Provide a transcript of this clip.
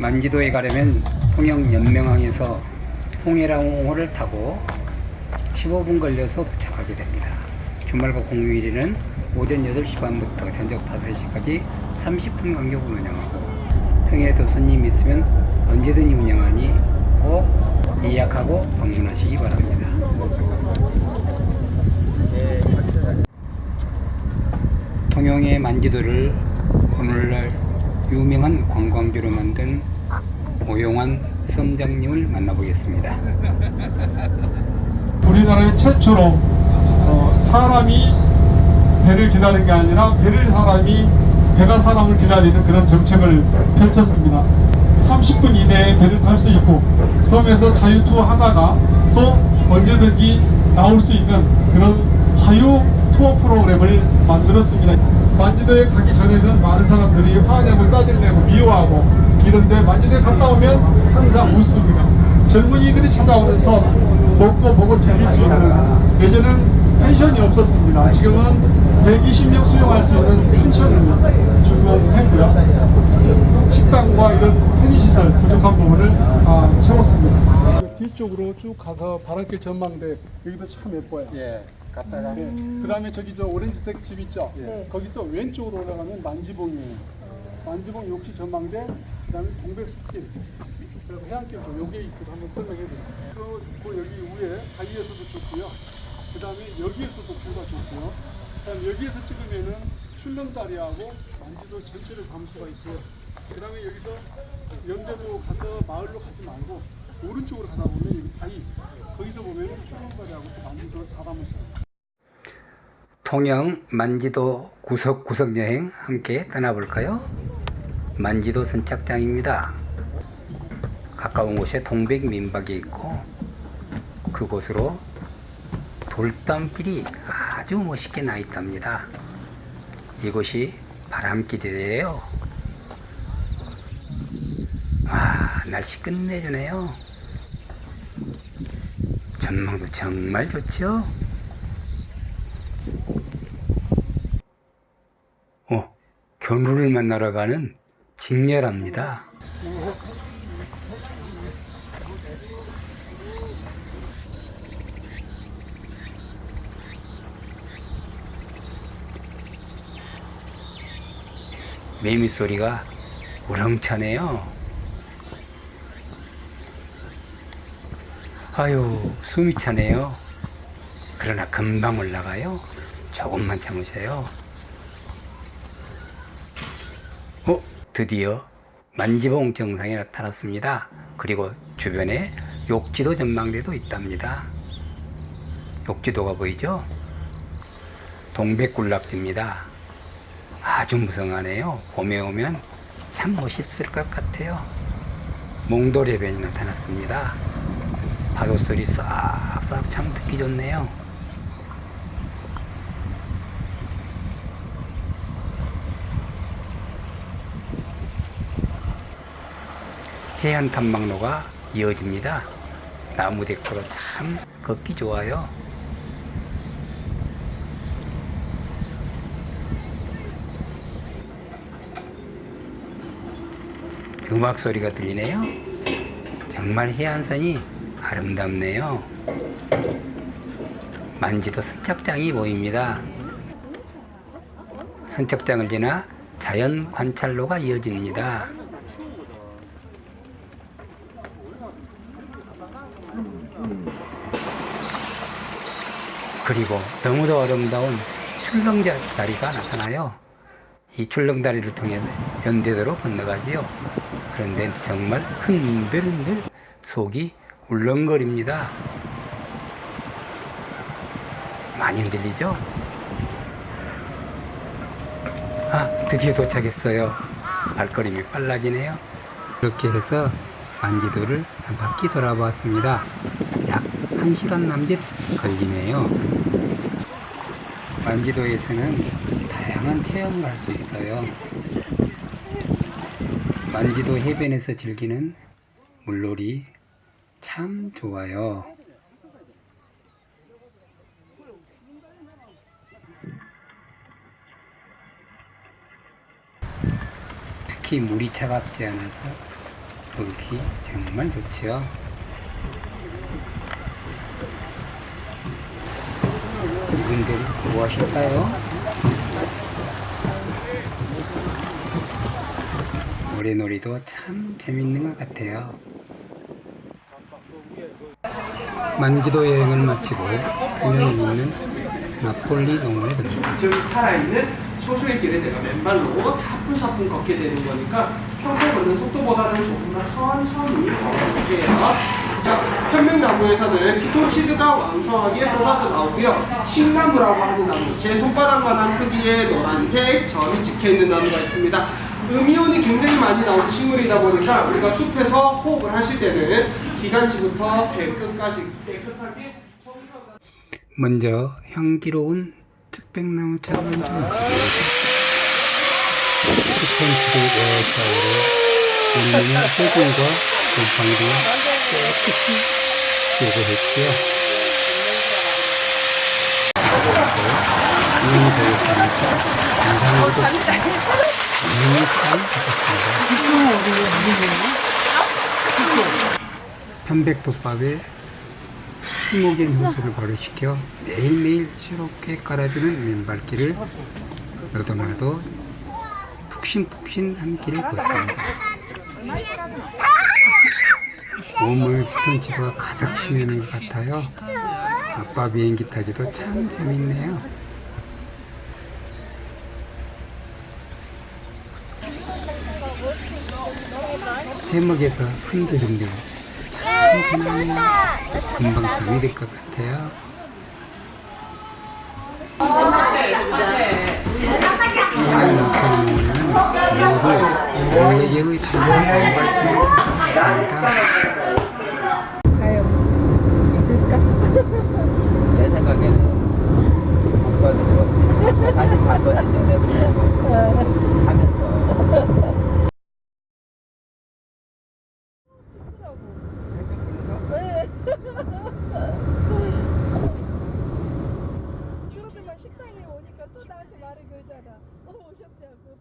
만지도에 가려면 통영 연명항에서 홍해랑호를 타고 15분 걸려서 도착하게 됩니다. 주말과 공휴일에는 오전 8시 반부터 저녁 5시까지 30분 간격으로 운영하고 평일에도 손님 있으면 언제든지 운영하니 꼭 예약하고 방문하시기 바랍니다. 통영의 만지도를 오늘날 유명한 관광지로 만든 오용환 섬장님을 만나보겠습니다. 우리나라의 최초로 어, 사람이 배를 기다리는 게 아니라 배를 사람이 배가 사람을 기다리는 그런 정책을 펼쳤습니다. 30분 이내에 배를 탈 수 있고 섬에서 자유 투어 하다가 또 언제든지 나올 수 있는 그런 자유 투어 프로그램을 만들었습니다. 만지도에 가기 전에는 많은 사람들이 화내고 짜증내고 미워하고 이런데 만지도에 갔다 오면 항상 웃습니다. 젊은이들이 찾아오면서 먹고 보고 즐길 수 있는 예전엔 펜션이 없었습니다. 지금은 120명 수용할 수 있는 펜션을 준공했고요. 식당과 이런 편의시설 부족한 부분을 아, 채웠습니다. 뒤쪽으로 쭉 가서 바람길 전망대 여기도 참 예뻐요. 예, 갔다가 네. 그 다음에 저기 저 오렌지색 집 있죠? 거기서 왼쪽으로 올라가면 만지봉이에요. 만지봉 욕지 전망대, 그 다음에 동백숲길, 그리고 해안길, 도 요게 있고 한번 설명해 드릴게요. 또 좋고 여기 위에 바위에서도 좋고요. 그 다음에 여기에서도 뷰가 좋고요. 그 다음에 여기에서 찍으면은 출렁다리하고 만지도 전체를 담을 수가 있고요. 그 다음에 여기서 연대로 가서 마을로 가지 말고 오른쪽으로 가다 보면 여기 바위, 거기서 보면 출렁다리하고 또 만지도 있어요. 통영 만지도 구석구석 여행 함께 떠나볼까요? 만지도 선착장입니다. 가까운 곳에 동백 민박이 있고 그곳으로 돌담길이 아주 멋있게 나 있답니다. 이곳이 바람길이래요. 와, 날씨 끝내주네요. 전망도 정말 좋죠? 어, 견우를 만나러 가는 직렬합니다. 매미 소리가 우렁차네요. 아유, 숨이 차네요. 그러나 금방 올라가요. 조금만 참으세요. 어, 드디어 만지봉 정상에 나타났습니다. 그리고 주변에 욕지도 전망대도 있답니다. 욕지도가 보이죠? 동백군락지입니다. 아주 무성하네요. 봄에 오면 참 멋있을 것 같아요. 몽돌해변이 나타났습니다. 파도 소리 싹싹 참 듣기 좋네요. 해안 탐방로가 이어집니다. 나무 데크로 참 걷기 좋아요. 음악 소리가 들리네요. 정말 해안선이 아름답네요. 만지도 선착장이 보입니다. 선착장을 지나 자연 관찰로가 이어집니다. 그리고 너무도 아름다운 출렁다리가 나타나요. 이 출렁다리를 통해서 연대도로 건너가지요. 그런데 정말 흔들흔들 속이 울렁거립니다. 많이 흔들리죠? 아, 드디어 도착했어요. 발걸음이 빨라지네요. 이렇게 해서 만지도를 한 바퀴 돌아보았습니다. 약 1시간 남짓 걸리네요. 만지도에서는 다양한 체험을 할 수 있어요. 만지도 해변에서 즐기는 물놀이 참 좋아요. 특히 물이 차갑지 않아서 놀기 정말 좋지요. 이분들 뭐 하실까요? 모래놀이도 참 재밌는 것 같아요. 만기도 여행을 마치고 그녀에 있는 나폴리 농원에 들었습니다. 지금 살아있는 소수의 길에 내가 맨발로 사뿐사뿐 걷게 되는 거니까 평소 걷는 속도보다는 조금 더 천천히 걸어주세요. 자, 편백나무에서는 피톤치드가 왕성하게 쏟아져 나오고요. 신나무라고 하는 나무, 제 손바닥만한 크기의 노란색 점이 찍혀있는 나무가 있습니다. 음이온이 굉장히 많이 나오는 식물이다 보니까 우리가 숲에서 호흡을 하실 때는 기관지부터 배 끝까지. 깨끗하게 청소가 먼저 향기로운 특백나무 차를 좀 스펀지도 에어샤워로 우리는 세균과 곰팡이도 깨끗이 제거했고요. 이용자였으니까 감사하고도 너무 잘 받았습니다. 편백덮밥에 희목인 호수를 발효시켜 매일매일 새롭게 깔아주는 맨발길을 너도나도 푹신푹신 한 길을 걷습니다. 몸을 피톤치드가 가득 스며있는 것 같아요. 아빠 비행기 타기도 참 재밌네요. 해먹에서 흔들흔들. 금방 잠이 들것 같아요. 이 남편은 모두 연예계의 발전을 했습니다. 가요. 받을까? 제 생각에는 봤거든요. 사진 봤거든요. 내가 하면서. 그러더만 식당에 오니까 또 나한테 말을 걸잖아. 어, 오셨냐고.